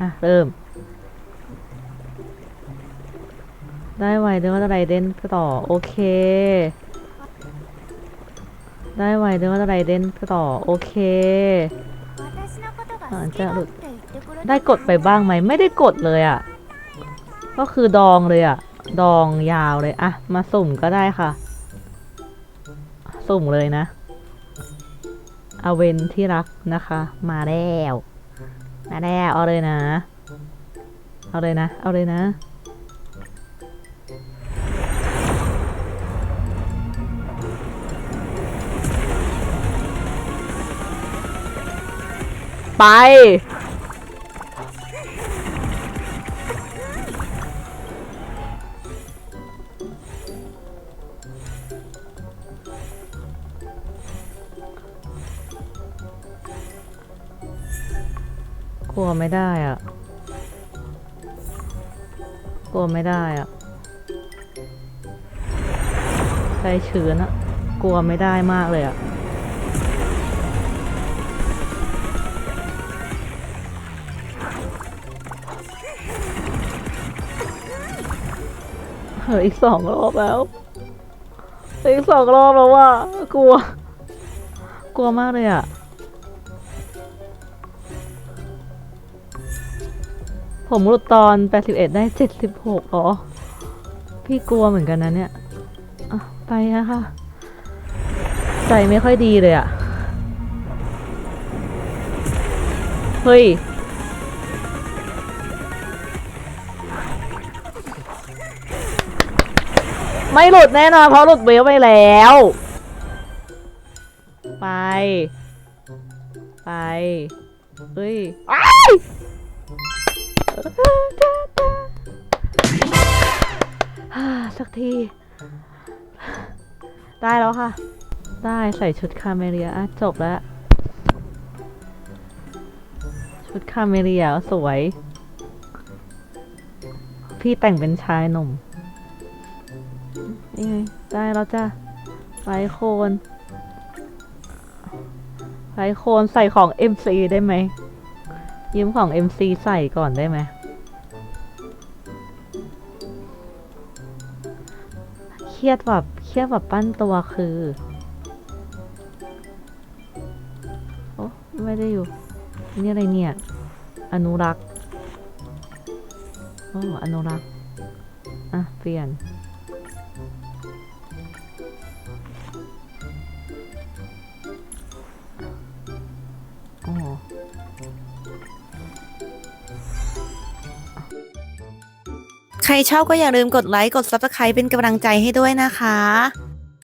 อะ เริ่ม ได้ไวเดอร์ไรเดนต่อ โอเค ได้ไวเดอร์ไรเดนต่อ โอเคอาจจะหลุดได้กดไปบ้างไหม ไม่ได้กดเลยอะ่ะ ก็คือดองเลยอะ่ะ ดองยาวเลย อะ มาสุ่มก็ได้ค่ะ สุ่มเลยนะอาเวนที่รักนะคะ มาแล้ว มาแล้วเอาเลยนะ เอาเลยนะ เอาเลยนะ ไป กลัวไม่ได้อะ กลัวไม่ได้อะ ใจชื้นอะ กลัวไม่ได้มากเลยอะเหลืออีกสองรอบแล้วเหลืออีกสองรอบแล้วว่ะกลัว กลัวมากเลยอะ ผมหลุดตอน 81 ได้ 76 อ๋อ พี่กลัวเหมือนกันนะเนี่ยอะไปนะคะใจไม่ค่อยดีเลยอะเฮ้ย ไม่หลุดแน่นอนเพราะหลุดเวลไปแล้ว ไป ไปเฮ้ยอ้า สักที ได้แล้วค่ะ ได้ใส่ชุดคาเมเรียจบแล้ว ชุดคาเมเรียสวย พี่แต่งเป็นชายหนุ่มนี่ไงได้แล้วจ้ะไฟโคนไฟโคนใส่ของ MC ได้ไหม ยืมของ MC ใส่ก่อนได้ไหมเครียดแบบเครียดแบบปั้นตัวคือโอ้ไม่ได้อยู่ นี่อะไรเนี่ย อนุรักษ์ โอ้อนุรักษ์ อะ เปลี่ยน ใครชอบก็อย่าลืมกดไลค์ กด Subscribe เป็นกำลังใจให้ด้วยนะคะ